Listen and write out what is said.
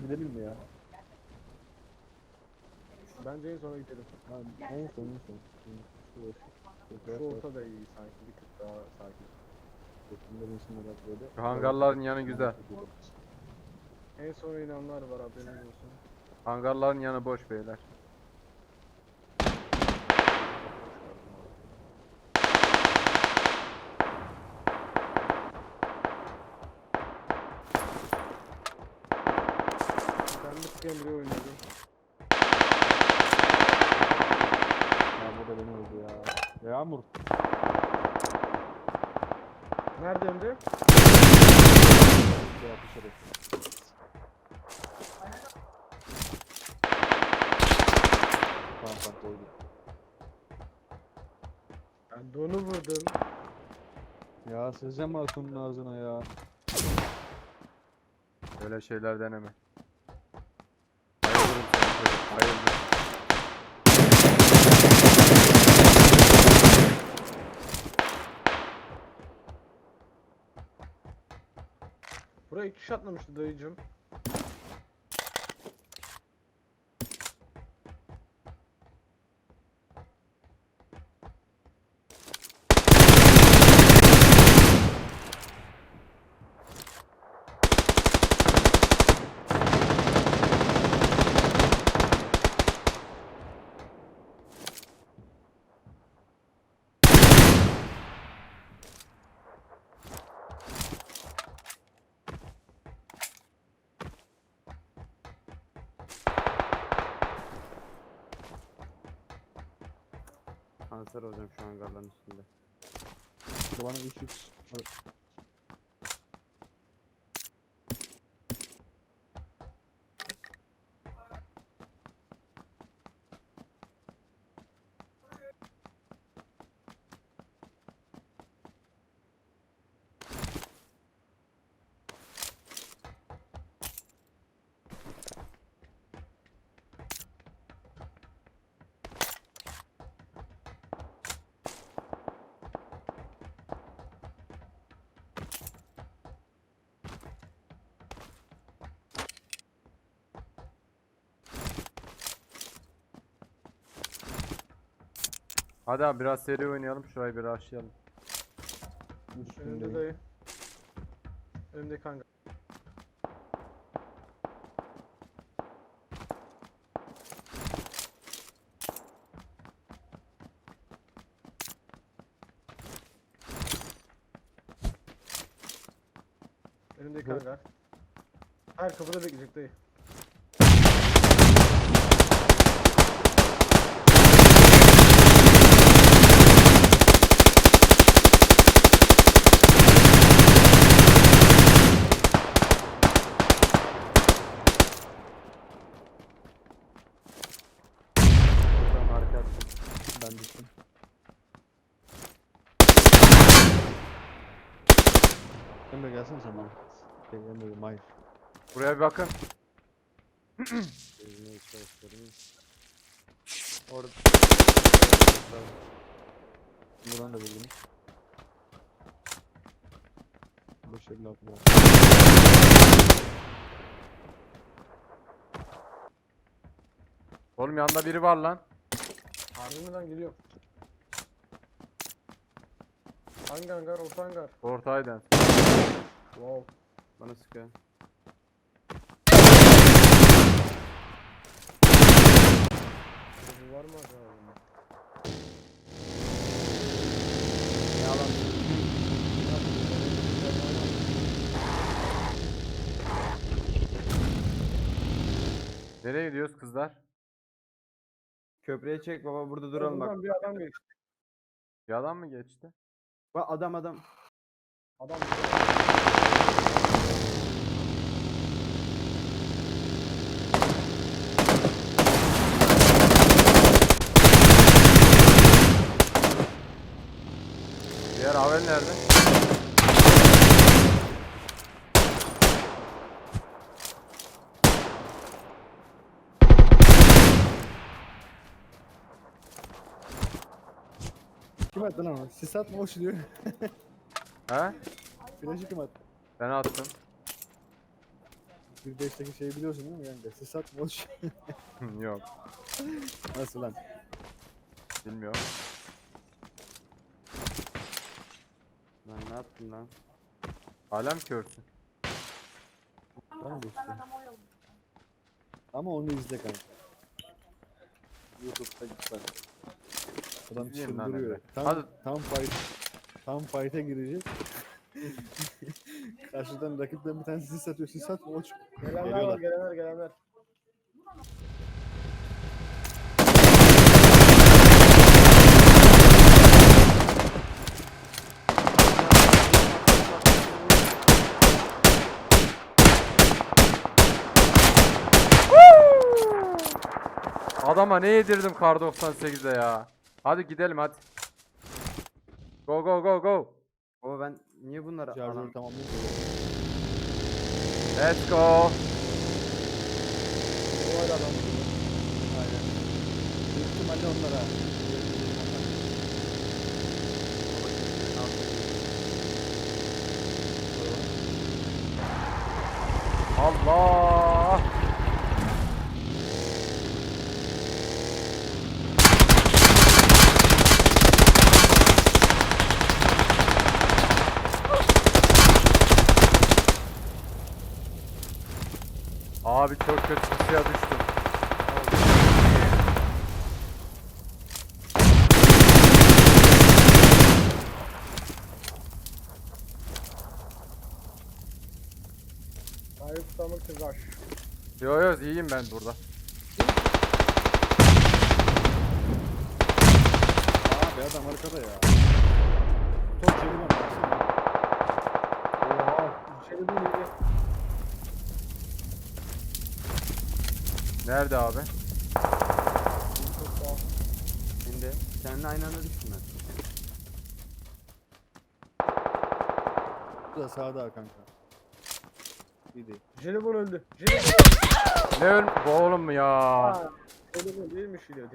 Gidelim mi ya? Bence en sona gidelim. Ha, en son en son. Şu orta da iyi sanki bir tık daha sakin. Bunların içinde bak böyle. Şu hangarların yanı güzel. En sona inanlar var haberiniz olsun. Hangarların yanı boş beyler. Bir tık Emre oynuyorum. Yağmur da beni öldü ya. Yağmur. Nerede? Şey yapış herif. Tamam tamam koydum. Ben de onu vurdum. Ya sızacağım Hatun'un ağzına ya. Böyle şeyler deneme. Bayılırım. Buraya iki kişi atlamıştı dayıcım. Kanser olacağım şu hangarların üstünde. Bana 300. Hadi abi biraz seri oynayalım. Şurayı bir aşlayalım. Önümde dayı. Önümde kanka. Önümde kanka. Her kapıda bekleyecek dayı. Emre gelsene sen bana. Şey Emre Mahir. Buraya bir bakın. Ezmeye çalışıyorum. Orada. Buradan da buldum. 556 var. Oğlum yanında biri var lan. Harbi mi lan geliyor. Hangi hangar? Orta hangar. Ortaydan. Wow. Bana sıkıyor. Bu var mı acaba? bunda? Nereye gidiyoruz kızlar? Köprüye çek baba burada duralım bak. Buradan bir adam geçti. Bir adam mı geçti? Bak adam adam. Adam Diğer Avel nerede? Kim attı lan onu? Sis atma boş diyor. He? Flaşı kim attı? Ben attım. 1.5'teki şeyi biliyorsun değil mi kanka? Sis atma şey. Yok. Nasıl lan? Bilmiyorum. Lan ne yaptın lan? Hala mı körsün? Tamam işte. Ama onu izle kanka. YouTube'da git bak. Adam lan çıldırıyor. Tam, Hadi. tam fight. Tam fight'e gireceğiz. Karşıdan rakipten bir tanesi sis atıyor. Sis atma o çık. Gelenler var Geliyorlar. gelenler gelenler. Adama ne yedirdim kar 98'de ya. Hadi gidelim hadi. Go go go go. Baba ben niye bunları Şarjörü tamamlayayım. Let's go. Bu hala adam. Aynen. Büyük ihtimalle onlara. Allah. Abi çok kötü suya düştüm. Hayır tutamak için rush. Yo yo iyiyim ben burada. Abi adam arkada ya. Çok çelim var. baksana. Oha. İçeri bir Nerede abi? Şimdi seninle aynı anda düştüm ben. Bu da sağda kanka. İyi değil. Jelibon öldü. Jelibon. Ne öl... Bu oğlum ya. Aa, Jelibon değilmiş diyor.